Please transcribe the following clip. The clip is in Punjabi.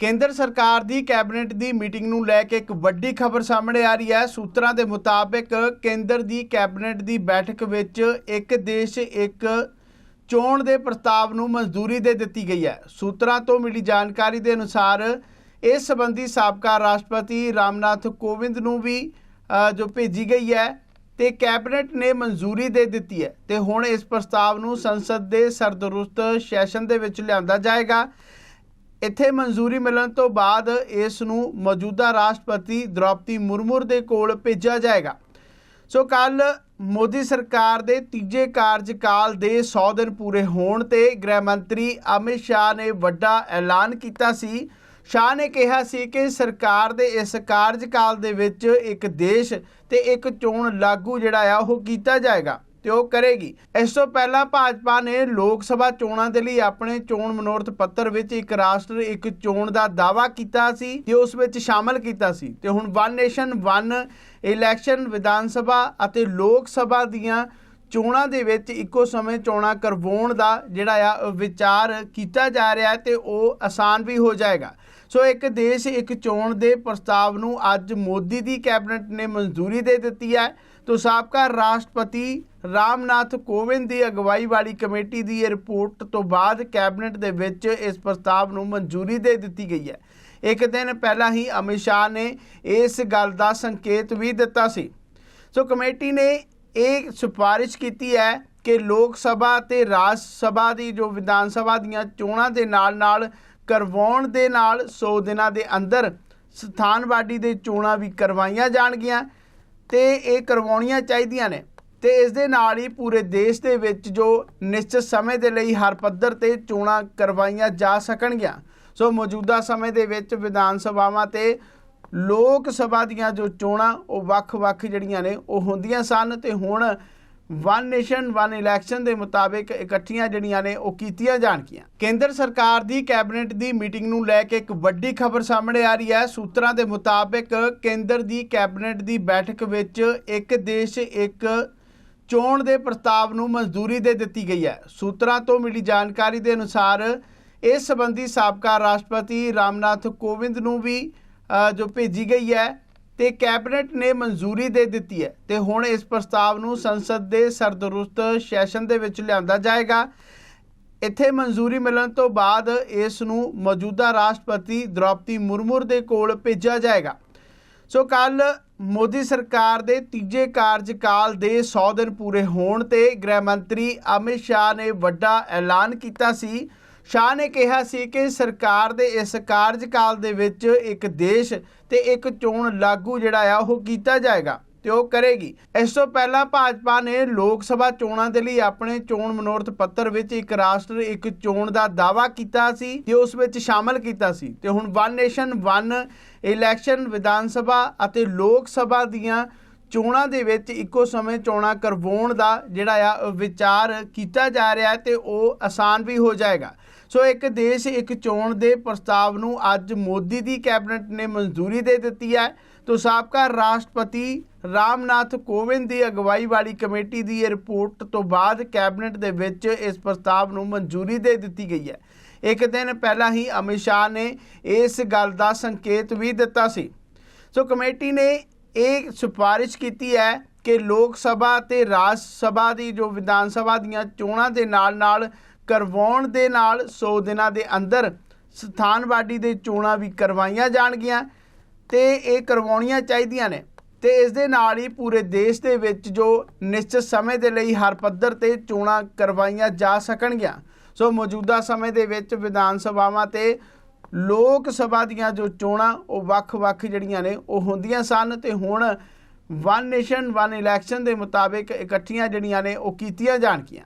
ਕੇਂਦਰ ਸਰਕਾਰ ਦੀ ਕੈਬਨਿਟ ਦੀ ਮੀਟਿੰਗ ਨੂੰ ਲੈ ਕੇ ਇੱਕ ਵੱਡੀ ਖਬਰ ਸਾਹਮਣੇ ਆ ਰਹੀ ਹੈ। ਸੂਤਰਾਂ ਦੇ ਮੁਤਾਬਕ ਕੇਂਦਰ ਦੀ ਕੈਬਨਿਟ ਦੀ ਬੈਠਕ ਵਿੱਚ ਇੱਕ ਦੇਸ਼ ਇੱਕ ਚੋਣ ਦੇ ਪ੍ਰਸਤਾਵ ਨੂੰ ਮਨਜ਼ੂਰੀ ਦੇ ਦਿੱਤੀ ਗਈ ਹੈ। ਸੂਤਰਾਂ ਤੋਂ ਮਿਲੀ ਜਾਣਕਾਰੀ ਦੇ ਅਨੁਸਾਰ ਇਸ ਸੰਬੰਧੀ ਸਾਬਕਾ ਰਾਸ਼ਟਰਪਤੀ ਰਾਮਨਾਥ ਕੋਵਿੰਦ ਨੂੰ ਵੀ ਜੋ ਭੇਜੀ ਗਈ ਹੈ ਤੇ ਕੈਬਨਿਟ ਨੇ ਮਨਜ਼ੂਰੀ ਦੇ ਦਿੱਤੀ ਹੈ ਤੇ ਹੁਣ ਇਸ ਪ੍ਰਸਤਾਵ ਨੂੰ ਸੰਸਦ ਦੇ ਸਰਦਰੁਸਤ ਸੈਸ਼ਨ ਦੇ ਵਿੱਚ ਲਿਆਂਦਾ ਜਾਏਗਾ। ਇੱਥੇ ਮਨਜ਼ੂਰੀ ਮਿਲਣ ਤੋਂ ਬਾਅਦ ਇਸ ਨੂੰ ਮੌਜੂਦਾ ਰਾਸ਼ਟਰਪਤੀ ਦ੍ਰੋਪਦੀ ਮੁਰਮੁਰ ਦੇ ਕੋਲ ਭੇਜਿਆ ਜਾਏਗਾ। ਸੋ ਕੱਲ ਮੋਦੀ ਸਰਕਾਰ ਦੇ ਤੀਜੇ ਕਾਰਜਕਾਲ ਦੇ 100 ਦਿਨ ਪੂਰੇ ਹੋਣ ਤੇ ਗ੍ਰਹਿ ਮੰਤਰੀ ਅਮਿਤ ਸ਼ਾਹ ਨੇ ਵੱਡਾ ਐਲਾਨ ਕੀਤਾ ਸੀ। ਸ਼ਾਹ ਨੇ ਕਿਹਾ ਸੀ ਕਿ ਸਰਕਾਰ ਦੇ ਇਸ ਕਾਰਜਕਾਲ ਦੇ ਵਿੱਚ ਇੱਕ ਦੇਸ਼ ਤੇ ਇੱਕ ਚੋਣ ਲਾਗੂ ਜਿਹੜਾ ਆ ਉਹ ਕੀਤਾ ਜਾਏਗਾ। ਤੇ ਉਹ ਕਰੇਗੀ। ਇਸ ਤੋਂ ਪਹਿਲਾਂ ਭਾਜਪਾ ਨੇ ਲੋਕ ਸਭਾ ਚੋਣਾਂ ਦੇ ਲਈ ਆਪਣੇ ਚੋਣ ਮਨੋਰਥ ਪੱਤਰ ਵਿੱਚ ਇੱਕ ਰਾਸ਼ਟਰ, ਇੱਕ ਚੋਣ ਦਾ ਦਾਅਵਾ ਕੀਤਾ ਸੀ, ਤੇ ਉਸ ਵਿੱਚ ਸ਼ਾਮਲ ਕੀਤਾ ਸੀ। ਤੇ ਹੁਣ one nation one election Vidhan Sabha ਅਤੇ ਲੋਕ ਸਭਾ ਦੀਆਂ ਚੋਣਾਂ ਦੇ ਵਿੱਚ ਇੱਕੋ ਸਮੇਂ ਚੋਣਾਂ ਕਰਵਾਉਣ ਦਾ ਜਿਹੜਾ ਆ ਵਿਚਾਰ ਕੀਤਾ ਜਾ ਰਿਹਾ ਹੈ ਤੇ ਉਹ ਆਸਾਨ ਵੀ ਹੋ ਜਾਏਗਾ। ਸੋ ਇੱਕ ਦੇਸ਼, ਇੱਕ ਚੋਣ ਦੇ ਪ੍ਰਸਤਾਵ ਨੂੰ ਅੱਜ ਮੋਦੀ ਦੀ ਕੈਬਨਿਟ ਨੇ ਮਨਜ਼ੂਰੀ ਦੇ ਦਿੱਤੀ ਹੈ। ਤੋ ਸਾਬਕਾ ਰਾਸ਼ਟਰਪਤੀ ਰਾਮਨਾਥ ਕੋਵਿੰਦ ਦੀ ਅਗਵਾਈ ਵਾਲੀ ਕਮੇਟੀ ਦੀ ਇਹ ਰਿਪੋਰਟ ਤੋਂ ਬਾਅਦ ਕੈਬਨਿਟ ਦੇ ਵਿੱਚ ਇਸ ਪ੍ਰਸਤਾਵ ਨੂੰ ਮਨਜ਼ੂਰੀ ਦੇ ਦਿੱਤੀ ਗਈ ਹੈ। ਇੱਕ ਦਿਨ ਪਹਿਲਾਂ ਹੀ ਅਮਿਤ ਸ਼ਾਹ ਨੇ ਇਸ ਗੱਲ ਦਾ ਸੰਕੇਤ ਵੀ ਦਿੱਤਾ ਸੀ। ਸੋ ਕਮੇਟੀ ਨੇ ਇਹ ਸਿਫਾਰਿਸ਼ ਕੀਤੀ ਹੈ ਕਿ ਲੋਕ ਸਭਾ ਤੇ ਰਾਜ ਸਭਾ ਦੀ ਜੋ ਵਿਧਾਨ ਸਭਾ ਦੀਆਂ ਚੋਣਾਂ ਦੇ ਨਾਲ-ਨਾਲ ਕਰਵਾਉਣ ਦੇ ਨਾਲ 100 ਦਿਨਾਂ ਦੇ ਅੰਦਰ ਸਥਾਨਵਾਡੀ ਦੇ ਚੋਣਾਂ ਵੀ ਕਰਵਾਈਆਂ ਜਾਣਗੀਆਂ। ਤੇ ਇਹ ਕਰਵਾਉਣੀਆਂ ਚਾਹੀਦੀਆਂ ਨੇ। ਤੇ ਇਸ ਦੇ ਨਾਲ ਹੀ ਪੂਰੇ ਦੇਸ਼ ਦੇ ਵਿੱਚ ਜੋ ਨਿਸ਼ਚਿਤ ਸਮੇਂ ਦੇ ਲਈ ਹਰ ਪੱਧਰ ਤੇ ਚੋਣਾਂ ਕਰਵਾਈਆਂ ਜਾ ਸਕਣਗੀਆਂ। ਸੋ ਮੌਜੂਦਾ ਸਮੇਂ ਦੇ ਵਿੱਚ ਵਿਧਾਨ ਸਭਾਵਾਂ ਤੇ ਲੋਕ ਸਭਾ ਦੀਆਂ ਜੋ ਚੋਣਾਂ, ਉਹ ਵੱਖ-ਵੱਖ ਜਿਹੜੀਆਂ ਨੇ, ਉਹ ਹੁੰਦੀਆਂ ਸਨ। ਤੇ ਹੁਣ ਵਨ ਨੇਸ਼ਨ ਵਨ ਇਲੈਕਸ਼ਨ ਦੇ ਮੁਤਾਬਿਕ ਇਕੱਠੀਆਂ ਜਿਹੜੀਆਂ ਨੇ ਉਹ ਕੀਤੀਆਂ ਜਾਣਗੀਆਂ। ਕੇਂਦਰ ਸਰਕਾਰ ਦੀ ਕੈਬਨਿਟ ਦੀ ਮੀਟਿੰਗ ਨੂੰ ਲੈ ਕੇ ਇੱਕ ਵੱਡੀ ਖਬਰ ਸਾਹਮਣੇ ਆ ਰਹੀ ਹੈ। ਸੂਤਰਾਂ ਦੇ ਮੁਤਾਬਿਕ ਕੇਂਦਰ ਦੀ ਕੈਬਨਿਟ ਦੀ ਬੈਠਕ ਵਿੱਚ ਇੱਕ ਦੇਸ਼, ਇੱਕ ਚੋਣ ਦੇ ਪ੍ਰਸਤਾਵ ਨੂੰ ਮਨਜ਼ੂਰੀ ਦੇ ਦਿੱਤੀ ਗਈ ਹੈ। ਸੂਤਰਾਂ ਤੋਂ ਮਿਲੀ ਜਾਣਕਾਰੀ ਦੇ ਅਨੁਸਾਰ ਇਸ ਸੰਬੰਧੀ ਸਾਬਕਾ ਰਾਸ਼ਟਰਪਤੀ ਰਾਮਨਾਥ ਕੋਵਿੰਦ ਨੂੰ ਵੀ ਜੋ ਭੇਜੀ ਗਈ ਹੈ ਤੇ ਕੈਬਨਿਟ ਨੇ ਮਨਜ਼ੂਰੀ ਦੇ ਦਿੱਤੀ ਹੈ ਤੇ ਹੁਣ ਇਸ ਪ੍ਰਸਤਾਵ ਨੂੰ ਸੰਸਦ ਦੇ ਸਰਦਰੁਸਤ ਸੈਸ਼ਨ ਦੇ ਵਿੱਚ ਲਿਆਂਦਾ ਜਾਏਗਾ। ਇੱਥੇ ਮਨਜ਼ੂਰੀ ਮਿਲਣ ਤੋਂ ਬਾਅਦ ਇਸ ਨੂੰ ਮੌਜੂਦਾ ਰਾਸ਼ਟਰਪਤੀ ਦ੍ਰੋਪਦੀ ਮੁਰਮੁਰ ਦੇ ਕੋਲ ਭੇਜਿਆ ਜਾਏਗਾ। ਸੋ ਕੱਲ ਮੋਦੀ ਸਰਕਾਰ ਦੇ ਤੀਜੇ ਕਾਰਜਕਾਲ ਦੇ 100 ਦਿਨ ਪੂਰੇ ਹੋਣ ਤੇ ਗ੍ਰਹਿ ਮੰਤਰੀ ਅਮਿਤ ਸ਼ਾਹ ਨੇ ਵੱਡਾ ਐਲਾਨ ਕੀਤਾ ਸੀ। ਸ਼ਾਹ ਨੇ ਕਿਹਾ ਸੀ ਕਿ ਸਰਕਾਰ ਦੇ ਇਸ ਕਾਰਜਕਾਲ ਦੇ ਵਿੱਚ ਇੱਕ ਦੇਸ਼ ਤੇ ਇੱਕ ਚੋਣ ਲਾਗੂ ਜਿਹੜਾ ਆ, ਉਹ ਕੀਤਾ ਜਾਏਗਾ ਤੇ ਉਹ ਕਰੇਗੀ। ਇਸ ਤੋਂ ਪਹਿਲਾਂ ਭਾਜਪਾ ਨੇ ਲੋਕ ਸਭਾ ਚੋਣਾਂ ਦੇ ਲਈ ਆਪਣੇ ਚੋਣ ਮਨੋਰਥ ਪੱਤਰ ਵਿੱਚ ਇੱਕ ਰਾਸ਼ਟਰ, ਇੱਕ ਚੋਣ ਦਾ ਦਾਅਵਾ ਕੀਤਾ ਸੀ ਤੇ ਉਸ ਵਿੱਚ ਸ਼ਾਮਲ ਕੀਤਾ ਸੀ। ਤੇ ਹੁਣ one nation one election Vidhan Sabha ਅਤੇ ਲੋਕ ਸਭਾ ਦੀਆਂ ਚੋਣਾਂ ਦੇ ਵਿੱਚ ਇੱਕੋ ਸਮੇਂ ਚੋਣਾਂ ਕਰਵਾਉਣ ਦਾ ਜਿਹੜਾ ਆ, ਵਿਚਾਰ ਕੀਤਾ ਜਾ ਰਿਹਾ ਹੈ ਤੇ ਉਹ ਆਸਾਨ ਵੀ ਹੋ ਜਾਏਗਾ। ਸੋ ਇੱਕ ਦੇਸ਼, ਇੱਕ ਚੋਣ ਦੇ ਪ੍ਰਸਤਾਵ ਨੂੰ ਅੱਜ ਮੋਦੀ ਦੀ ਕੈਬਨਿਟ ਨੇ ਮਨਜ਼ੂਰੀ ਦੇ ਦਿੱਤੀ ਹੈ। ਤੋ ਸਾਬਕਾ ਰਾਸ਼ਟਰਪਤੀ ਰਾਮਨਾਥ ਕੋਵਿੰਦ ਦੀ ਅਗਵਾਈ ਵਾਲੀ ਕਮੇਟੀ ਦੀ ਇਹ ਰਿਪੋਰਟ ਤੋਂ ਬਾਅਦ ਕੈਬਨਿਟ ਦੇ ਵਿੱਚ ਇਸ ਪ੍ਰਸਤਾਵ ਨੂੰ ਮਨਜ਼ੂਰੀ ਦੇ ਦਿੱਤੀ ਗਈ ਹੈ। ਇੱਕ ਦਿਨ ਪਹਿਲਾਂ ਹੀ ਅਮਿਤ ਸ਼ਾਹ ਨੇ ਇਸ ਗੱਲ ਦਾ ਸੰਕੇਤ ਵੀ ਦਿੱਤਾ ਸੀ। ਸੋ ਕਮੇਟੀ ਨੇ ਇਹ ਸਿਫਾਰਿਸ਼ ਕੀਤੀ ਹੈ ਕਿ ਲੋਕ ਸਭਾ ਤੇ ਰਾਜ ਸਭਾ ਦੀ ਜੋ ਵਿਧਾਨ ਸਭਾ ਦੀਆਂ ਚੋਣਾਂ ਦੇ ਨਾਲ-ਨਾਲ ਕਰਵਾਉਣ ਦੇ ਨਾਲ 100 ਦਿਨਾਂ ਦੇ ਅੰਦਰ ਸਥਾਨਵਾਡੀ ਦੇ ਚੋਣਾਂ ਵੀ ਕਰਵਾਈਆਂ ਜਾਣਗੀਆਂ ਤੇ ਇਹ ਕਰਵਾਉਣੀਆਂ ਚਾਹੀਦੀਆਂ ਨੇ। ਤੇ ਇਸ ਦੇ ਨਾਲ ਹੀ ਪੂਰੇ ਦੇਸ਼ ਦੇ ਵਿੱਚ ਜੋ ਨਿਸ਼ਚਿਤ ਸਮੇਂ ਦੇ ਲਈ ਹਰ ਪੱਧਰ ਤੇ ਚੋਣਾਂ ਕਰਵਾਈਆਂ ਜਾ ਸਕਣਗੀਆਂ। ਸੋ ਮੌਜੂਦਾ ਸਮੇਂ ਦੇ ਵਿੱਚ ਵਿਧਾਨ ਸਭਾਵਾਂ ਤੇ ਲੋਕ ਸਭਾ ਦੀਆਂ ਜੋ ਚੋਣਾਂ, ਉਹ ਵੱਖ-ਵੱਖ ਜਿਹੜੀਆਂ ਨੇ, ਉਹ ਹੁੰਦੀਆਂ ਸਨ ਤੇ ਹੁਣ ਵਨ ਨੇਸ਼ਨ ਵਨ ਇਲੈਕਸ਼ਨ ਦੇ ਮੁਤਾਬਿਕ ਇਕੱਠੀਆਂ ਜਿਹੜੀਆਂ ਨੇ, ਉਹ ਕੀਤੀਆਂ ਜਾਣਗੀਆਂ।